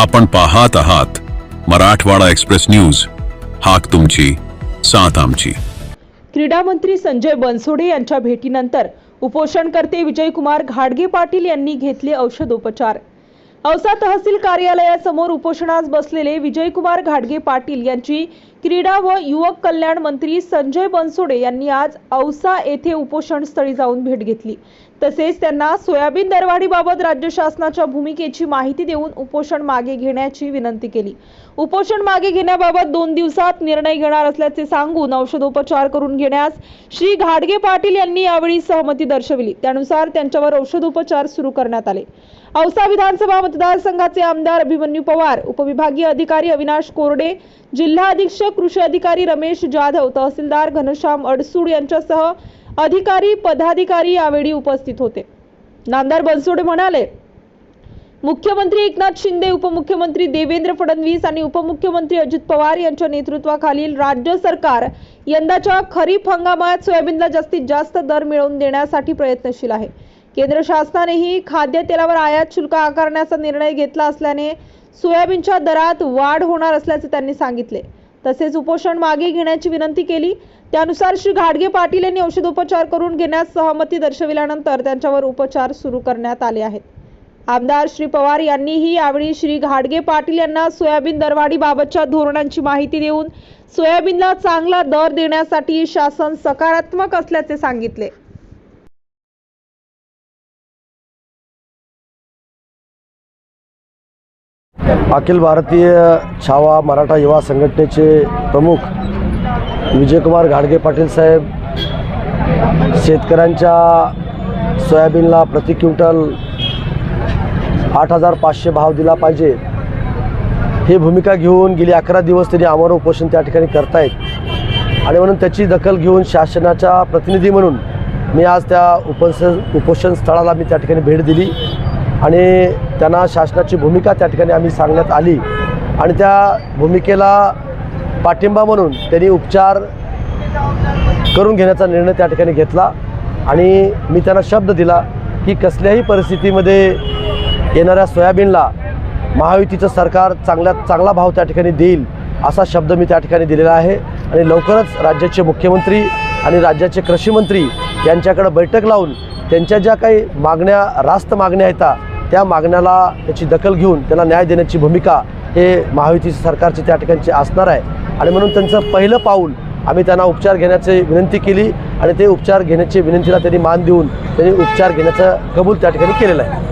आपण पाहत आहात मराठवाडा एक्सप्रेस न्यूज. हाक तुमची साथ आमची. क्रीडा मंत्री संजय बनसोडे यांच्या भेटीनंतर उपोषणकर्ते विजयकुमार घाडगे पाटील यांनी घेतले औषधोपचार. औसा तहसील कार्यालयासमोर उपोषणास बसलेले विजयकुमार घाटगे पाटील यांची क्रीडा व युवक कल्याण मंत्री संजय बनसोडे यांनी आज औसा येथे उपोषण स्थळी जाऊन भेट घेतली. तसेच त्यांना सोयाबीन दरवाढीबाबत राज्य शासनाच्या भूमिकेची माहिती देऊन उपोषण मागे घेण्याची विनंती केली. उपोषण मागे घेण्याबाबत दोन दिवसात निर्णय घेणार असल्याचे सांगून औषधोपचार करून घेण्यास श्री घाटगे पाटील यांनी यावेळी सहमती दर्शविली. त्यानुसार त्यांच्यावर औषधोपचार सुरू करण्यात आले. औसा विधानसभा मतदारसंघाचे आमदार अभिमन्यू पवार उपविभागीय अधिकारी अविनाश कोरडे जिल्हा अधीक्षक कृषी अधिकारी रमेश जाधव तहसीलदार घनश्याम अडसूड यांच्यासह अधिकारी पदाधिकारी यावेळी उपस्थित होते. नामदार बनसोडे म्हणाले मुख्यमंत्री एकनाथ शिंदे उपमुख्यमंत्री देवेंद्र फडणवीस आणि उपमुख्यमंत्री अजित पवार यांच्या नेतृत्वाखालील राज्य सरकार यंदाच्या खरीप हंगामात सोयाबीनला जास्तीत जास्त दर मिळवून देण्यासाठी प्रयत्नशील आहे. केंद्र शासनानेही खाद्यतेलावर आयात शुल्क आकारण्याचा निर्णय घेतला असल्याने सोयाबीनच्या दरात वाढ होणार असल्याचे त्यांनी सांगितले. तसेच उपोषण मागे घेण्याची विनंती केली. त्यानुसार श्री घाडगे पाटील यांनी औषधोपचार करून घेण्यास सहमती दर्शविल्यानंतर त्यांच्यावर उपचार सुरू करण्यात आले आहेत. आमदार श्री पवार यांनीही यावेळी श्री घाडगे पाटील यांना सोयाबीन दरवाढीबाबतच्या धोरणांची माहिती देऊन सोयाबीनला चांगला दर देण्यासाठी शासन सकारात्मक असल्याचे सांगितले. अखिल भारतीय छावा मराठा युवा संघटनेचे प्रमुख विजयकुमार घाडगे पाटील साहेब शेतकऱ्यांच्या सोयाबीनला प्रति क्विंटल आठ हजार पाचशे भाव दिला पाहिजे. ही भूमिका घेऊन गेली अकरा दिवस त्यांनी आमरण उपोषण त्या ठिकाणी करतायत. आणि म्हणून त्याची दखल घेऊन शासनाच्या प्रतिनिधी म्हणून मी आज त्या उपस उपोषण स्थळाला मी त्या ठिकाणी भेट दिली. आणि त्यांना शासनाची भूमिका त्या ठिकाणी आम्ही सांगण्यात आली. आणि त्या भूमिकेला पाठिंबा म्हणून त्यांनी उपचार करून घेण्याचा निर्णय त्या ठिकाणी घेतला. आणि मी त्यांना शब्द दिला की कसल्याही परिस्थितीमध्ये येणाऱ्या सोयाबीनला महायुतीचं सरकार चांगल्यात चांगला भाव त्या ठिकाणी देईल असा शब्द मी त्या ठिकाणी दिलेला आहे. आणि लवकरच राज्याचे मुख्यमंत्री आणि राज्याचे कृषीमंत्री यांच्याकडं यांच्याकडे बैठक लावून त्यांच्या ज्या काही मागण्या रास्त मागण्या आहेत त्या मागण्याला त्याची दखल घेऊन त्यांना न्याय देण्याची भूमिका हे महायुती सरकारची त्या ठिकाणची असणार आहे. आणि म्हणून त्यांचं पहिलं पाऊल आम्ही त्यांना उपचार घेण्याची विनंती केली आणि ते उपचार घेण्याची विनंतीला त्यांनी मान देऊन त्यांनी उपचार घेण्याचं कबूल त्या ठिकाणी केलेलं आहे.